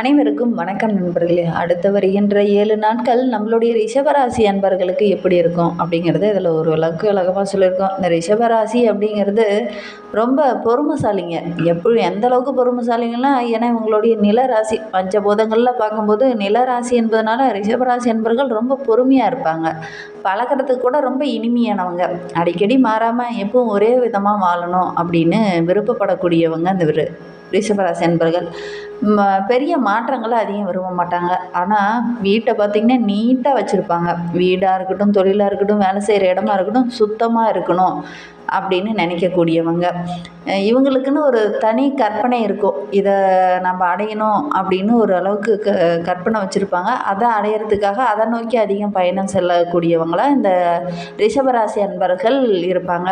அனைவருக்கும் வணக்கம் நண்பர்களே. அடுத்து வருகின்ற ஏழு நாட்கள் நம்மளுடைய ரிஷபராசி அன்பர்களுக்கு எப்படி இருக்கும் அப்படிங்கிறது இதில் ஒரு விளக்கு விளக்கமாக சொல்லியிருக்கோம். இந்த ரிஷபராசி அப்படிங்கிறது ரொம்ப பொறுமைசாலிங்க. எப்படி எந்த அளவுக்கு பொறுமைசாலிங்கன்னா ஏன்னா இவங்களுடைய நிலராசி. பஞ்சபூதங்களில் பார்க்கும்போது நிலராசி என்பதனால ரிஷபராசி அன்பர்கள் ரொம்ப பொறுமையாக இருப்பாங்க. பழகிறதுக்கு கூட ரொம்ப இனிமையானவங்க. அடிக்கடி மாறாமல் எப்பவும் ஒரே விதமாக வாழணும் அப்படின்னு விருப்பப்படக்கூடியவங்க இந்த விரு ரிஷபராசி அன்பர்கள் பெரிய மாற்றங்களை அதிகம் விரும்ப மாட்டாங்க. ஆனால் வீட்டை பார்த்திங்கன்னா நீட்டாக வச்சுருப்பாங்க. வீடாக இருக்கட்டும் தொழிலாக இருக்கட்டும் வேலை செய்கிற இடமா இருக்கட்டும் சுத்தமாக இருக்கணும். அப்படின்னு நினைக்கக்கூடியவங்க. இவங்களுக்குன்னு ஒரு தனி கற்பனை இருக்கும். இதை நம்ம அடையணும் அப்படின்னு ஒரு அளவுக்கு க கற்பனை வச்சுருப்பாங்க. அதை அடையிறதுக்காக அதை நோக்கி அதிகம் பயணம் செல்லக்கூடியவங்களாக இந்த ரிஷபராசி அன்பர்கள் இருப்பாங்க.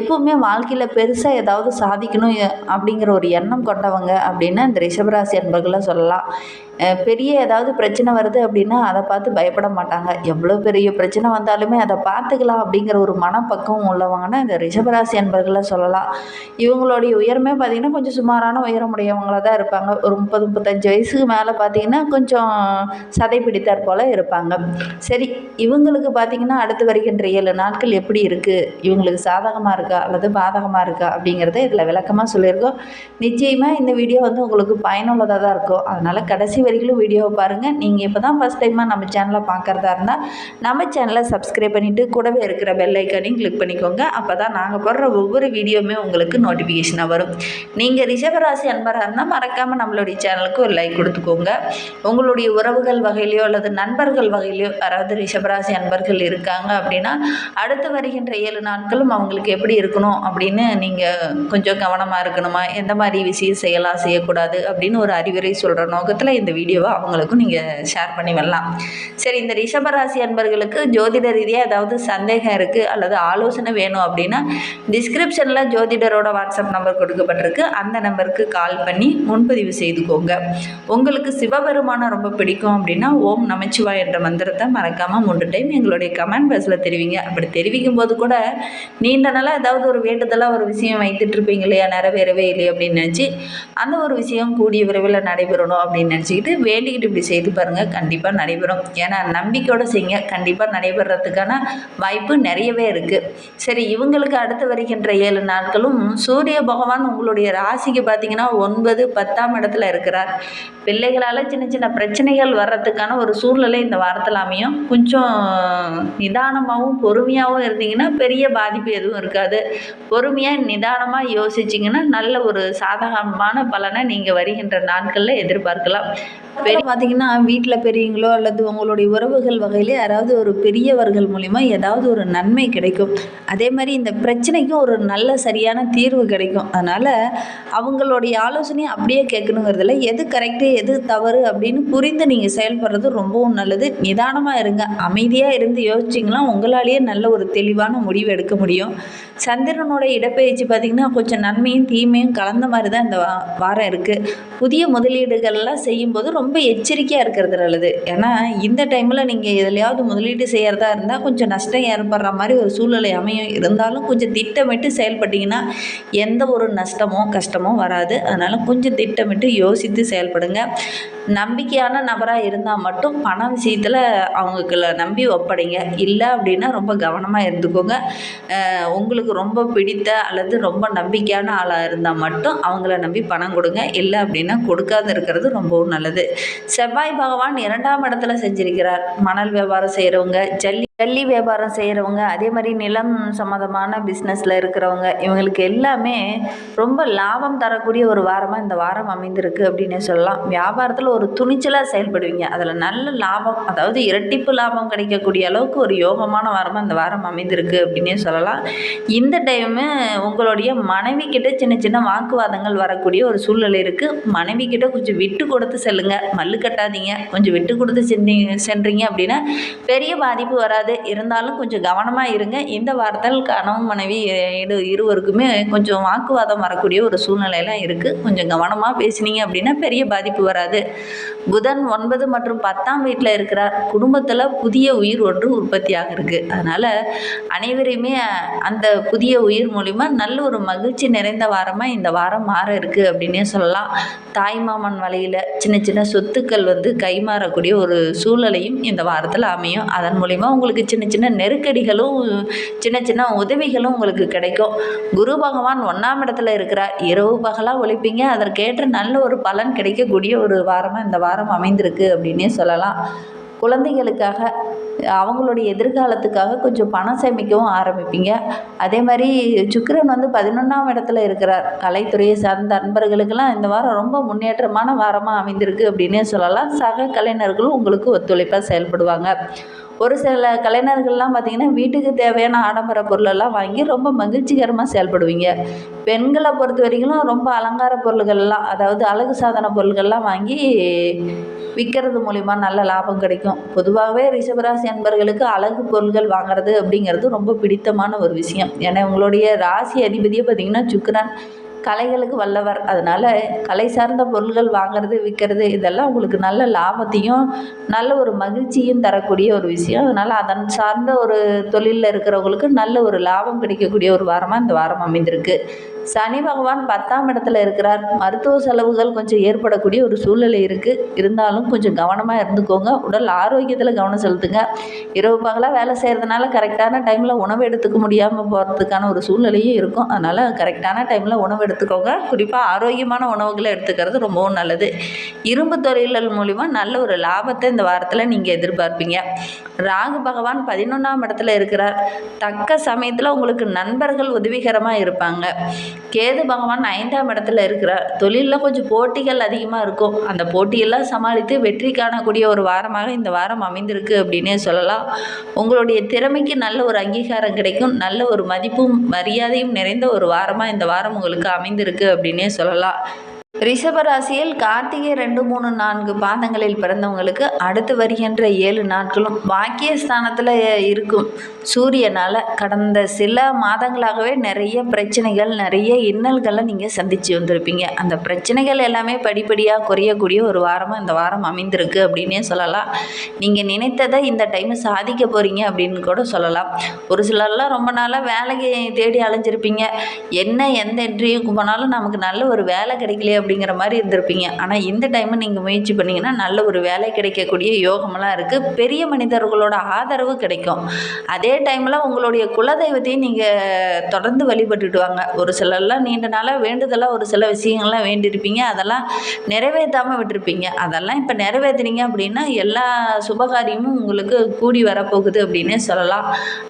எப்பவுமே வாழ்க்கையில் பெருசாக ஏதாவது சாதிக்கணும் அப்படிங்கிற ஒரு எண்ணம் கொண்டவங்க அப்படின்னா இந்த ரிஷபராசி அன்பர்களை சொல்லலாம். பெரிய ஏதாவது பிரச்சனை வருது அப்படின்னா அதை பார்த்து பயப்பட மாட்டாங்க. எவ்வளோ பெரிய பிரச்சனை வந்தாலுமே அதை பார்த்துக்கலாம் அப்படிங்கிற ஒரு மனப்பக்குவம் உள்ளவங்கன்னா இந்த ரிஷபராசி அன்பர்களை சொல்லலாம். இவங்களுடைய உயரமே பார்த்திங்கன்னா கொஞ்சம் சுமாரான உயரமுடையவங்களாக தான் இருப்பாங்க. ஒரு முப்பது முப்பத்தஞ்சு வயசுக்கு மேலே பார்த்திங்கன்னா கொஞ்சம் சதை பிடித்தாற் போல் இருப்பாங்க. சரி இவங்களுக்கு பார்த்திங்கன்னா அடுத்து வருகின்ற ஏழு நாட்கள் எப்படி இருக்குது இவங்களுக்கு சாதகமாக இருக்கா? அல்லது பாதகமாக இருக்கா? அப்படிங்கிறத இதில் விளக்கமாக சொல்லியிருக்கோம். நிச்சயமாக இந்த வீடியோ வந்து உங்களுக்கு பயனுள்ளதாக தான் இருக்கும். அதனால் கடைசி வரைக்கும் வீடியோவை பாருங்கள் நீங்கள் இப்போ தான் ஃபஸ்ட் டைமாக நம்ம சேனலை பார்க்குறதா இருந்தால் நம்ம சேனலை சப்ஸ்கிரைப் பண்ணிவிட்டு கூடவே இருக்கிற பெல் ஐக்கானையும் கிளிக் பண்ணிக்கோங்க. அப்போ தான் நாங்கள் போடுற ஒவ்வொரு வீடியோவுமே உங்களுக்கு நோட்டிஃபிகேஷனாக வரும். நீங்கள் ரிஷபராசி அன்பராக இருந்தால் மறக்காமல் நம்மளுடைய சேனலுக்கு ஒரு லைக் கொடுத்துக்கோங்க. உங்களுடைய உறவுகள் வகையிலையோ அல்லது நண்பர்கள் வகையிலையோ யாராவது ரிஷபராசி அன்பர்கள் இருக்காங்க அப்படின்னா அடுத்து வருகின்ற ஏழு நாட்களும் அவங்களுக்கு எப்படி இருக்கணும் அப்படின்னு நீங்கள் கொஞ்சம் கவனமாக இருக்கணுமா? எந்த மாதிரி விஷயம் செய்யலாம் செய்யக்கூடாது அப்படின்னு ஒரு அறிவுரை சொல்கிற நோக்கத்தில் இந்த வீடியோவை அவங்களுக்கும் நீங்கள் ஷேர் பண்ணி வரலாம். சரி இந்த ரிஷபராசி அன்பர்களுக்கு ஜோதிட ரீதியாக ஏதாவது சந்தேகம் இருக்குது அல்லது ஆலோசனை வேணும் அப்படின்னா டிஸ்கிரிப்ஷனில் ஜோதிடரோட வாட்ஸ்அப் நம்பர் கொடுக்கப்பட்டிருக்கு. அந்த நம்பருக்கு கால் பண்ணி முன்பதிவு செய்துக்கோங்க. உங்களுக்கு சிவபெருமானம் ரொம்ப பிடிக்கும் அப்படின்னா ஓம் நமச்சிவா என்ற மந்திரத்தை மறக்காமல் மூன்று டைம் எங்களுடைய கமெண்ட் பாக்ஸில் தெரிவிங்க. அப்படி தெரிவிக்கும் போது கூட நீண்ட நாளாக ஏதாவது ஒரு வேண்டுதலாக ஒரு விஷயம் வைத்துட்டு இருப்பீங்க இல்லையா? நிறைவேறவே இல்லை அப்படின்னு நினச்சி அந்த ஒரு விஷயம் கூடிய விரைவில் நடைபெறணும் அப்படின்னு நினச்சிக்கிட்டு வேண்டிக்கிட்டு இப்படி செய்து பாருங்கள் கண்டிப்பாக நடைபெறும். ஏன்னா நம்பிக்கையோடு செய்யுங்க. கண்டிப்பாக நடைபெறத்துக்கான வாய்ப்பு நிறையவே இருக்குது சரி இவங்களுக்கு அடுத்து வருகின்ற ஏழு நாட்களும் சூரிய பகவான் உங்களுடைய ராசிக்கு பார்த்தீங்கன்னா ஒன்பது பத்தாம் இடத்துல இருக்கிறார். பிள்ளைகளால் சின்ன சின்ன பிரச்சனைகள் வர்றதுக்கான ஒரு சூழ்நிலை இந்த வாரத்தில் அமையும். கொஞ்சம் நிதானமாகவும் பொறுமையாகவும் இருந்தீங்கன்னா பெரிய பாதிப்பு எதுவும் இருக்காது. பொறுமையாக நிதானமாக யோசிச்சிங்கன்னா நல்ல ஒரு சாதகமான பலனை நீங்கள் வருகின்ற நாட்களில் எதிர்பார்க்கலாம். பெரிய பார்த்தீங்கன்னா வீட்டில் பெரியவங்களோ அல்லது உங்களுடைய உறவுகள் வகையிலே யாராவது ஒரு பெரியவர்கள் மூலிமா ஏதாவது ஒரு நன்மை கிடைக்கும். அதே மாதிரி இந்த பிரச்சனைக்கும் ஒரு நல்ல சரியான தீர்வு கிடைக்கும். அதனால் அவங்களுடைய ஆலோசனையை அப்படியே கேட்கணுங்கிறதுல எது கரெக்டு எது தவறு அப்படின்னு புரிந்து நீங்கள் செயல்படுறது ரொம்பவும் நல்லது. நிதானமாக இருங்க. அமைதியாக இருந்து யோசிச்சிங்கன்னா உங்களாலேயே நல்ல ஒரு தெளிவான முடிவு எடுக்க முடியும். சந்திரனோட இடப்பெயர்ச்சி பார்த்திங்கன்னா கொஞ்சம் நன்மையும் தீமையும் கலந்த மாதிரி தான் இந்த வா- வாரம் இருக்குது புதிய முதலீடுகள்லாம் செய்யும்போது ரொம்ப எச்சரிக்கையாக இருக்கிறது நல்லது. ஏன்னா இந்த டைமில் நீங்கள் எதுலையாவது முதலீடு செய்கிறதா இருந்தால் கொஞ்சம் நஷ்டம் ஏற்படுற மாதிரி ஒரு சூழ்நிலை அமையும். இருந்தாலும் கொஞ்சம் திட்டமிட்டு செயல்பட்டீங்கன்னா எந்த ஒரு நஷ்டமோ கஷ்டமோ வராது. அதனால் கொஞ்சம் திட்டமிட்டு யோசித்து செயல்படுங்க. நம்பிக்கையான நபராக இருந்தால் மட்டும் பண விஷயத்தில் அவங்களுக்குள்ள நம்பி ஒப்படைங்க. இல்லை அப்படின்னா ரொம்ப கவனமாக இருந்துக்கோங்க. உங்களுக்கு ரொம்ப பிடித்த அல்லது ரொம்ப நம்பிக்கையான ஆளாக இருந்தால் மட்டும் அவங்கள நம்பி பணம் கொடுங்க. இல்லை அப்படின்னா கொடுக்காத இருக்கிறது ரொம்பவும் நல்லது. செவ்வாய் பகவான் இரண்டாம் இடத்துல செஞ்சிருக்கிறார். மணல் வியாபாரம் செய்கிறவங்க ஜல்லி ஜல்லி வியாபாரம் செய்கிறவங்க அதே மாதிரி நிலம் சம்மந்தமான பிஸ்னஸில் இருக்கிறவங்க இவங்களுக்கு எல்லாமே ரொம்ப லாபம் தரக்கூடிய ஒரு வாரமாக இந்த வாரம் அமைந்திருக்கு அப்படின்னே சொல்லலாம். வியாபாரத்தில் ஒரு துணிச்சலாக செயல்படுவீங்க. அதில் நல்ல லாபம் அதாவது இரட்டிப்பு லாபம் கிடைக்கக்கூடிய அளவுக்கு ஒரு யோகமான வாரமாக இந்த வாரம் அமைந்திருக்கு அப்படின்னே சொல்லலாம். இந்த டைமு உங்களுடைய மனைவி கிட்ட சின்ன சின்ன வாக்குவாதங்கள் வரக்கூடிய ஒரு சூழ்நிலை இருக்குது மனைவி கிட்ட கொஞ்சம் விட்டு கொடுத்து செல்லுங்கள் மல்லு கட்டாதீங்க. கொஞ்சம் விட்டு கொடுத்து சென்றீங்க சென்றீங்க அப்படின்னா பெரிய பாதிப்பு வராது. இருந்தாலும் கொஞ்சம் கவனமாக இருங்க. இந்த வாரத்தில் கணவன் மனைவி இரு இருவருக்குமே கொஞ்சம் வாக்குவாதம் வரக்கூடிய ஒரு சூழ்நிலையெல்லாம் இருக்குது கொஞ்சம் கவனமாக பேசுனீங்க அப்படின்னா பெரிய பாதிப்பு வராது. புதன் ஒன்பது மற்றும் பத்தாம் வீட்டில் இருக்கிறார் குடும்பத்தில் புதிய உயிர் ஒன்று உற்பத்தியாக இருக்குது அதனால் அனைவரையுமே அந்த புதிய உயிர் மூலிமா நல்ல ஒரு மகிழ்ச்சி நிறைந்த வாரமாக இந்த வாரம் மாற இருக்குது அப்படின்னே சொல்லலாம். தாய்மாமன் வழியில் சின்ன சின்ன சொத்துக்கள் வந்து கைமாறக்கூடிய ஒரு சூழலையும் இந்த வாரத்தில் அமையும். அதன் மூலிமா உங்களுக்கு சின்ன சின்ன நெருக்கடிகளும் சின்ன சின்ன உதவிகளும் உங்களுக்கு கிடைக்கும். குரு பகவான் ஒன்றாம் இடத்துல இருக்கிறார். இரவு பகலாக ஒழிப்பீங்க. அதற்கேற்ற நல்ல ஒரு பலன் கிடைக்கக்கூடிய ஒரு வாரமாக இந்த வாரம் அமைந்திருக்கு அப்படின்னே சொல்லலாம். குழந்தைகளுக்காக அவங்களுடைய எதிர்காலத்துக்காக கொஞ்சம் பணம் சேமிக்கவும் ஆரம்பிப்பீங்க. அதே மாதிரி சுக்கிரன் வந்து பதினொன்றாம் இடத்துல இருக்கிறார். கலைத்துறையை சார்ந்த அன்பர்களுக்கெல்லாம் இந்த வாரம் ரொம்ப முன்னேற்றமான வாரமாக அமைந்திருக்கு அப்படின்னே சொல்லலாம். சக கலைஞர்களும் உங்களுக்கு ஒத்துழைப்பாக செயல்படுவாங்க. ஒரு சில கலைஞர்கள்லாம் பார்த்திங்கன்னா வீட்டுக்கு தேவையான ஆடம்பர பொருளெல்லாம் வாங்கி ரொம்ப மகிழ்ச்சிகரமாக செயல்படுவீங்க. பெண்களை பொறுத்த வரைக்கும் ரொம்ப அலங்கார பொருள்கள்லாம் அதாவது அழகு சாதன பொருள்கள்லாம் வாங்கி விற்கிறது மூலிமா நல்ல லாபம் கிடைக்கும். பொதுவாகவே ரிஷபராசி அன்பர்களுக்கு அழகு பொருள்கள் வாங்குறது அப்படிங்கிறது ரொம்ப பிடித்தமான ஒரு விஷயம். ஏன்னா உங்களுடைய ராசி அதிபதியை பார்த்திங்கன்னா சுக்கிரன் கலைகளுக்கு வல்லவர். அதனால் கலை சார்ந்த பொருள்கள் வாங்குறது விற்கிறது இதெல்லாம் உங்களுக்கு நல்ல லாபத்தையும் நல்ல ஒரு மகிழ்ச்சியும் தரக்கூடிய ஒரு விஷயம். அதனால் அதன் சார்ந்த ஒரு தொழிலில் இருக்கிறவங்களுக்கு நல்ல ஒரு லாபம் கிடைக்கக்கூடிய ஒரு வாரமாக இந்த வாரம் அமைந்திருக்கு. சனி பகவான் பத்தாம் இடத்துல இருக்கிறார். மருத்துவ செலவுகள் கொஞ்சம் ஏற்படக்கூடிய ஒரு சூழ்நிலை இருக்குது இருந்தாலும் கொஞ்சம் கவனமாக இருந்துக்கோங்க. உடல் ஆரோக்கியத்தில் கவனம் செலுத்துங்க. இரவு பகலாக வேலை செய்கிறதுனால கரெக்டான டைமில் உணவு எடுத்துக்க முடியாமல் போகிறதுக்கான ஒரு சூழ்நிலையும் இருக்கும். அதனால் கரெக்டான டைமில் உணவு எடுத்துக்கோங்க. குறிப்பாக ஆரோக்கியமான உணவுகளை எடுத்துக்கிறது ரொம்பவும் நல்லது. இரும்பு தொழில்கள் மூலிமா நல்ல ஒரு லாபத்தை இந்த வாரத்தில் நீங்கள் எதிர்பார்ப்பீங்க. ராகு பகவான் பதினொன்றாம் இடத்துல இருக்கிறார். தக்க சமயத்தில் உங்களுக்கு நண்பர்கள் உதவிகரமாக இருப்பாங்க. கேது பகவான் ஐந்தாம் இடத்துல இருக்கிறார். தொழிலில் கொஞ்சம் போட்டிகள் அதிகமாக இருக்கும். அந்த போட்டியெல்லாம் சமாளித்து வெற்றி காணக்கூடிய ஒரு வாரமாக இந்த வாரம் அமைந்திருக்கு அப்படின்னே சொல்லலாம். உங்களுடைய திறமைக்கு நல்ல ஒரு அங்கீகாரம் கிடைக்கும். நல்ல ஒரு மதிப்பும் மரியாதையும் நிறைந்த ஒரு வாரமாக இந்த வாரம் உங்களுக்கு அமைந்திருக்கு அப்படின்னே சொல்லலாம். ரிஷபராசியில் கார்த்திகை ரெண்டு மூணு நான்கு பாதங்களில் பிறந்தவங்களுக்கு அடுத்து வருகின்ற ஏழு நாட்களும் பாக்கியஸ்தானத்தில் இருக்கும். சூரியனால் கடந்த சில மாதங்களாகவே நிறைய பிரச்சனைகள் நிறைய இன்னல்களை நீங்கள் சந்தித்து வந்திருப்பீங்க. அந்த பிரச்சனைகள் எல்லாமே படிப்படியாக குறையக்கூடிய ஒரு வாரமாக இந்த வாரம் அமைந்திருக்கு அப்படின்னே சொல்லலாம். நீங்கள் நினைத்ததை இந்த டைம் சாதிக்க போகிறீங்க அப்படின்னு கூட சொல்லலாம். ஒரு சிலர்லாம் ரொம்ப நாளாக வேலைக்கு தேடி அலைஞ்சிருப்பீங்க. என்ன எந்த இன்டர்வியூக்கு போனாலும் நமக்கு நல்ல ஒரு வேலை கிடைக்கலையே அப்படிங்கிற மாதிரி இருந்திருப்பீங்க. ஆனால் இந்த டைமு நீங்கள் முயற்சி பண்ணிங்கன்னா நல்ல ஒரு வேலை கிடைக்கக்கூடிய யோகமெல்லாம் இருக்குது பெரிய மனிதர்களோட ஆதரவு கிடைக்கும். அதே டைமில் உங்களுடைய குலதெய்வத்தையும் நீங்கள் தொடர்ந்து வழிபட்டுட்டு வாங்க ஒரு சிலர்லாம் நீண்ட நாளாக வேண்டுதலாக ஒரு சில விஷயங்கள்லாம் வேண்டியிருப்பீங்க. அதெல்லாம் நிறைவேற்றாமல் விட்டுருப்பீங்க. அதெல்லாம் இப்போ நிறைவேற்றினீங்க அப்படின்னா எல்லா சுபகாரியமும் உங்களுக்கு கூடி வரப்போகுது அப்படின்னே சொல்லலாம்.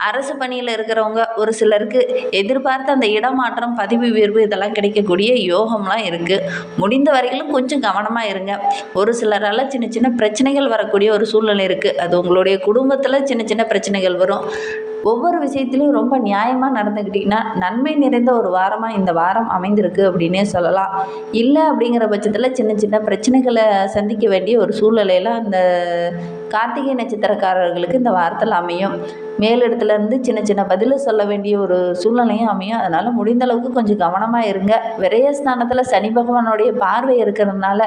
அரசு பணியில் இருக்கிறவங்க ஒரு சிலருக்கு எதிர்பார்த்த அந்த இடமாற்றம் பதவி உயர்வு இதெல்லாம் கிடைக்கக்கூடிய யோகம்லாம் இருக்குது முடிந்த வரையிலும் கொஞ்சம் கவனமாக இருங்க. ஒரு சிலரால் சின்ன சின்ன பிரச்சனைகள் வரக்கூடிய ஒரு சூழ்நிலை இருக்குது அது உங்களுடைய குடும்பத்தில் சின்ன சின்ன பிரச்சனைகள் வரும். ஒவ்வொரு விஷயத்துலையும் ரொம்ப நியாயமாக நடந்துக்கிட்டிங்கன்னா நன்மை நிறைந்த ஒரு வாரமாக இந்த வாரம் அமைந்திருக்கு அப்படின்னே சொல்லலாம். இல்லை அப்படிங்கிற பட்சத்தில் சின்ன சின்ன பிரச்சனைகளை சந்திக்க வேண்டிய ஒரு சூழ்நிலையில் அந்த கார்த்திகை நட்சத்திரக்காரர்களுக்கு இந்த வாரத்தில் அமையும். மேலிடத்துலேருந்து சின்ன சின்ன பதிலை சொல்ல வேண்டிய ஒரு சூழ்நிலையும் அமையும். அதனால் முடிந்த அளவுக்கு கொஞ்சம் கவனமாக இருங்க. விரயஸ்தானத்தில் சனி பகவானுடைய பார்வை இருக்கிறதுனால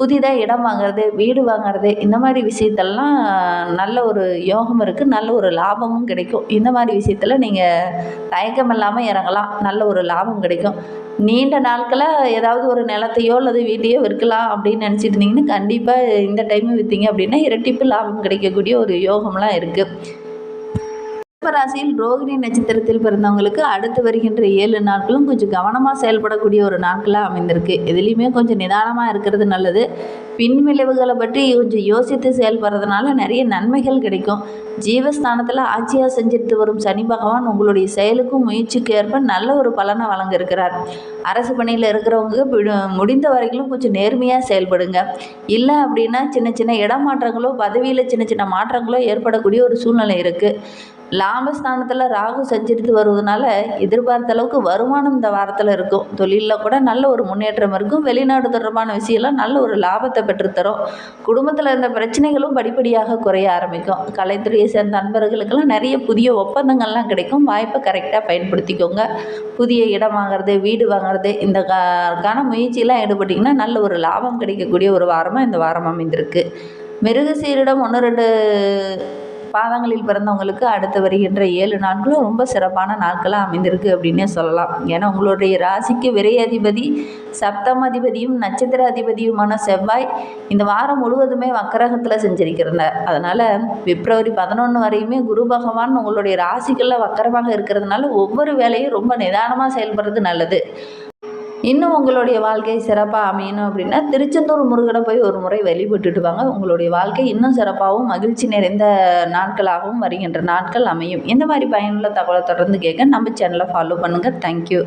புதிதாக இடம் வாங்குறது வீடு வாங்குறது இந்த மாதிரி விஷயத்தெல்லாம் நல்ல ஒரு யோகம் இருக்குது நல்ல ஒரு லாபமும் கிடைக்கும். இந்த மாதிரி விஷயத்தில் நீங்கள் தயக்கம் இல்லாமல் இறங்கலாம். நல்ல ஒரு லாபம் கிடைக்கும். நீண்ட நாட்களாக ஏதாவது ஒரு நிலத்தையோ அல்லது வீட்டையோ விற்கலாம் அப்படின்னு நினச்சிட்டு இருந்தீங்கன்னா கண்டிப்பாக இந்த டைமு விற்றீங்க அப்படின்னா இரட்டிப்பு லாபம் கிடைக்கக்கூடிய ஒரு யோகம்லாம் இருக்குது ராசியில் ரோகிணி நட்சத்திரத்தில் பிறந்தவங்களுக்கு அடுத்து வருகின்ற ஏழு நாட்களும் கொஞ்சம் கவனமாக செயல்படக்கூடிய ஒரு நாட்களாக அமைந்திருக்கு. எதுலேயுமே கொஞ்சம் நிதானமாக இருக்கிறது நல்லது. பின் விளைவுகளை பற்றி கொஞ்சம் யோசித்து செயல்படுறதுனால நிறைய நன்மைகள் கிடைக்கும். ஜீவஸ்தானத்தில் ஆட்சியாக செஞ்சுட்டு வரும் சனி பகவான் உங்களுடைய செயலுக்கும் முயற்சிக்கு ஏற்ப நல்ல ஒரு பலனை வழங்க இருக்கிறார் அரசு பணியில் இருக்கிறவங்க முடிந்த வரைக்கும் கொஞ்சம் நேர்மையாக செயல்படுங்க. இல்லை அப்படின்னா சின்ன சின்ன இடமாற்றங்களோ பதவியில் சின்ன சின்ன மாற்றங்களோ ஏற்படக்கூடிய ஒரு சூழ்நிலை இருக்குது லாபஸ்தானத்தில் ராகு சஞ்சரித்து வருவதனால எதிர்பார்த்த அளவுக்கு வருமானம் இந்த வாரத்தில் இருக்கும். தொழிலில் கூட நல்ல ஒரு முன்னேற்றம் இருக்கும். வெளிநாடு தொடர்பான விஷயம்லாம் நல்ல ஒரு லாபத்தை பெற்றுத்தரும் குடும்பத்தில் இருந்த பிரச்சனைகளும் படிப்படியாக குறைய ஆரம்பிக்கும். கலைத்துறையை சேர்ந்த நண்பர்களுக்கெல்லாம் நிறைய புதிய ஒப்பந்தங்கள்லாம் கிடைக்கும். வாய்ப்பை கரெக்டாக பயன்படுத்திக்கோங்க. புதிய இடம் வாங்குறது வீடு வாங்குறது இந்த கா கான முயற்சியெல்லாம் ஈடுபட்டிங்கன்னா நல்ல ஒரு லாபம் கிடைக்கக்கூடிய ஒரு வாரமாக இந்த வாரம் அமைந்திருக்கு. மிருகசீரிடம் ஒன்று ரெண்டு பாதங்களில் பிறந்தவங்களுக்கு அடுத்து வருகின்ற ஏழு நாட்களும் ரொம்ப சிறப்பான நாட்களாக அமைந்திருக்கு அப்படின்னே சொல்லலாம். ஏன்னா உங்களுடைய ராசிக்கு விரையதிபதி சப்தம் அதிபதியும் நட்சத்திர அதிபதியுமான செவ்வாய் இந்த வாரம் முழுவதுமே வக்கரகத்தில் செஞ்சிருக்கிறார். அதனால் பிப்ரவரி பதினொன்று வரையுமே குரு பகவான் உங்களுடைய ராசிகளில் வக்கரமாக இருக்கிறதுனால ஒவ்வொரு வேலையும் ரொம்ப நிதானமாக செயல்படுறது நல்லது. இன்னும் உங்களுடைய வாழ்க்கை சிறப்பாக அமையணும் அப்படின்னா திருச்செந்தூர் முருகனை போய் ஒரு முறை வழிபட்டுட்டு வாங்க. உங்களுடைய வாழ்க்கை இன்னும் சிறப்பாகவும் மகிழ்ச்சி நிறைந்த நாட்களாகவும் வருகின்ற நாட்கள் அமையும். இந்த மாதிரி பயனுள்ள தகவலை தொடர்ந்து கேட்க நம்ம சேனலை ஃபாலோ பண்ணுங்கள் தேங்க்யூ